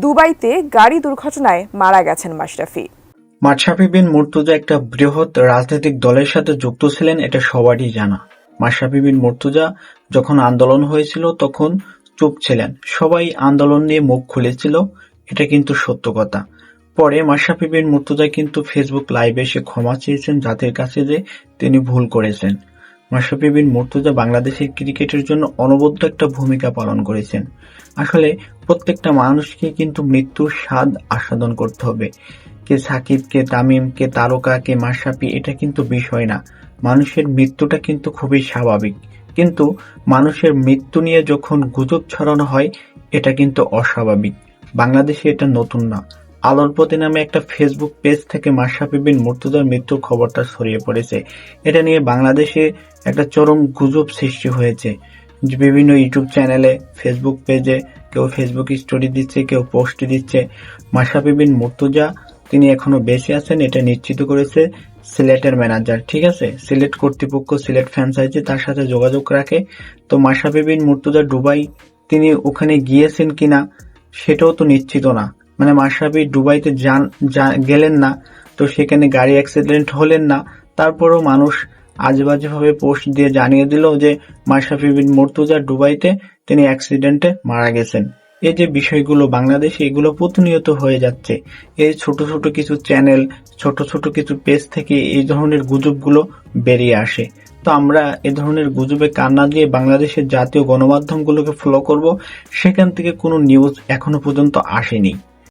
দুবাইতে গাড়ি দুর্ঘটনায় মারা গেছেন মাশরাফি। মাশরাফি বিন মুর্তজা একটা বৃহৎ রাজনৈতিক দলের সাথে যুক্ত ছিলেন, এটা সবারই জানা। মাশরাফি বিন মুর্তজা যখন আন্দোলন হয়েছিল, তখন চুপ ছিলেন। সবাই আন্দোলন নিয়ে মুখ খুলেছিল, এটা কিন্তু সত্য কথা। পরে মাশরাফি বিন মুর্তজা কিন্তু ফেসবুক লাইভে এসে ক্ষমা চেয়েছেন, জাতির কাছে যে তিনি ভুল করেছেন। মাশরাফি বিন মুর্তজা বাংলাদেশের ক্রিকেটের জন্য অনবদ্য একটা ভূমিকা পালন করেছেন। আসলে প্রত্যেকটা মানুষকে কিন্তু মৃত্যুর স্বাদ আস্বাদন করতে হবে। কে সাকিব, কে তামিম, কে তারকা, কে মাশরাফি, এটা কিন্তু বিষয় না। মানুষের মৃত্যুটা কিন্তু খুবই স্বাভাবিক। কিন্তু মানুষের মৃত্যু নিয়ে যখন গুজব ছড়ানো হয়, এটা কিন্তু অস্বাভাবিক। বাংলাদেশে এটা নতুন না। আলোর প্রতি নামে একটা ফেসবুক পেজ থেকে মাশরাফি বিন মুর্তজার মৃত্যুর খবরটা ছড়িয়ে পড়েছে। এটা নিয়ে বাংলাদেশে একটা চরম গুজব সৃষ্টি হয়েছে। বিভিন্ন ইউটিউব চ্যানেলে ফেসবুক পেজে কেউ ফেসবুক স্টোরি দিচ্ছে, কেউ পোস্ট দিচ্ছে। মাশরাফি বিন মুর্তজা, তিনি এখনও বেঁচে আছেন, এটা নিশ্চিত করেছে সিলেটের ম্যানেজার ঠিক আছে? সিলেট কর্তৃপক্ষ, সিলেট ফ্র্যাঞ্চাইজি তার সাথে যোগাযোগ রাখে। তো মাশরাফি বিন মুর্তজা দুবাই, তিনি ওখানে গিয়েছেন কিনা, সেটাও তো নিশ্চিত না। মানে মাশরাফি দুবাইতে যান গেলেন না। তো সেখানে গাড়ি অ্যাক্সিডেন্ট হলেন না। তারপরেও মানুষ আজেবাজে ভাবে পোস্ট দিয়ে জানিয়ে দিল যে মাশরাফি বিন মুর্তজা দুবাইতে তিনি অ্যাক্সিডেন্টে মারা গেছেন। এই যে বিষয়গুলো বাংলাদেশে, এগুলো প্রতিনিয়ত হয়ে যাচ্ছে। এই ছোট ছোট কিছু চ্যানেল ছোট ছোট কিছু পেজ থেকে এই ধরনের গুজবগুলো বেরিয়ে আসে। তো আমরা এ ধরনের গুজবে কান্না দিয়ে বাংলাদেশের জাতীয় গণমাধ্যমগুলোকে ফলো করব। সেখান থেকে কোনো নিউজ এখনও পর্যন্ত আসেনি।